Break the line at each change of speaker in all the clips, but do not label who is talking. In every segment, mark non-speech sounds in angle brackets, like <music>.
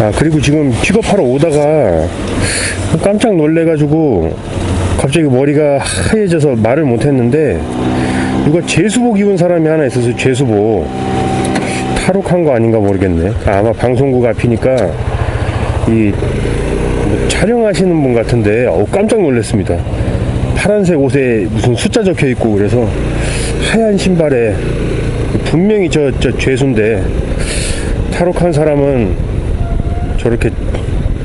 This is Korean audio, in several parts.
아 그리고 지금 픽업하러 오다가 깜짝 놀래가지고 갑자기 머리가 하얘져서 말을 못했는데 누가 제수복 입은 사람이 하나 있어서 제수복. 탈옥한 거 아닌가 모르겠네. 아, 아마 방송국 앞이니까 이 뭐 촬영하시는 분 같은데 어, 깜짝 놀랐습니다. 파란색 옷에 무슨 숫자 적혀 있고 그래서 하얀 신발에 분명히 저, 저 죄수인데 탈옥한 사람은 저렇게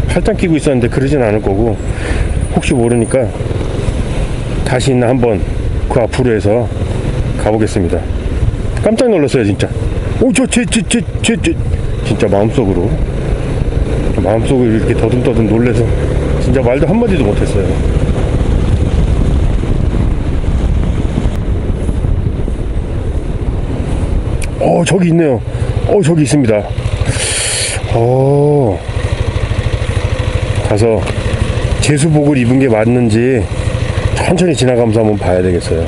팔짱 끼고 있었는데 그러진 않을 거고 혹시 모르니까 다시 한번 그 앞으로 해서 가보겠습니다. 깜짝 놀랐어요 진짜. 오저제제제제 진짜 마음속으로 마음속으로 이렇게 더듬더듬 놀래서 진짜 말도 한마디도 못했어요. 어 저기 있네요. 어 저기 있습니다. 어 가서 제수복을 입은 게 맞는지 천천히 지나가면서 한번 봐야 되겠어요.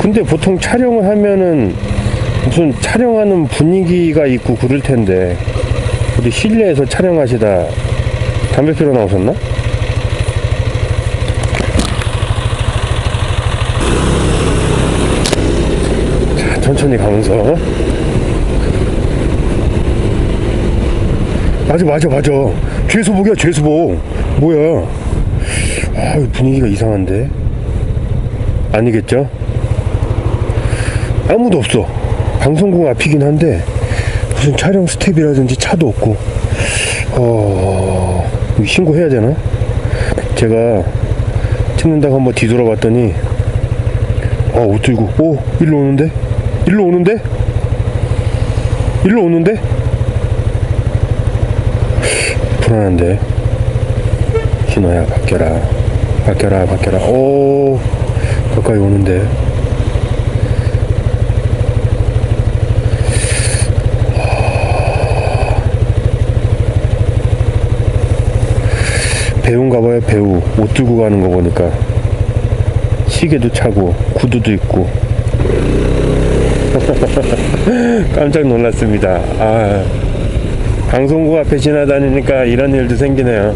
근데 보통 촬영을 하면은 무슨 촬영하는 분위기가 있고 그럴 텐데 어디 실내에서 촬영하시다 담배 피러 나오셨나? 자, 천천히 가면서 맞아 맞아 맞아 죄수복이야 죄수복. 뭐야? 아 분위기가 이상한데? 아니겠죠? 아무도 없어. 방송국 앞이긴 한데 무슨 촬영 스텝이라든지 차도 없고. 어 신고해야 되나? 제가 찍는다고 한번 뒤돌아봤더니 어옷 들고 오 일로 오는데? 일로 오는데? 일로 오는데 불안한데? 신호야 바뀌어라. 바뀌어라 바뀌어라. 오 가까이 오는데. 배우인가 봐요 배우. 옷 들고 가는 거 보니까. 시계도 차고 구두도 있고. <laughs> 깜짝 놀랐습니다. 아 방송국 앞에 지나다니니까 이런 일도 생기네요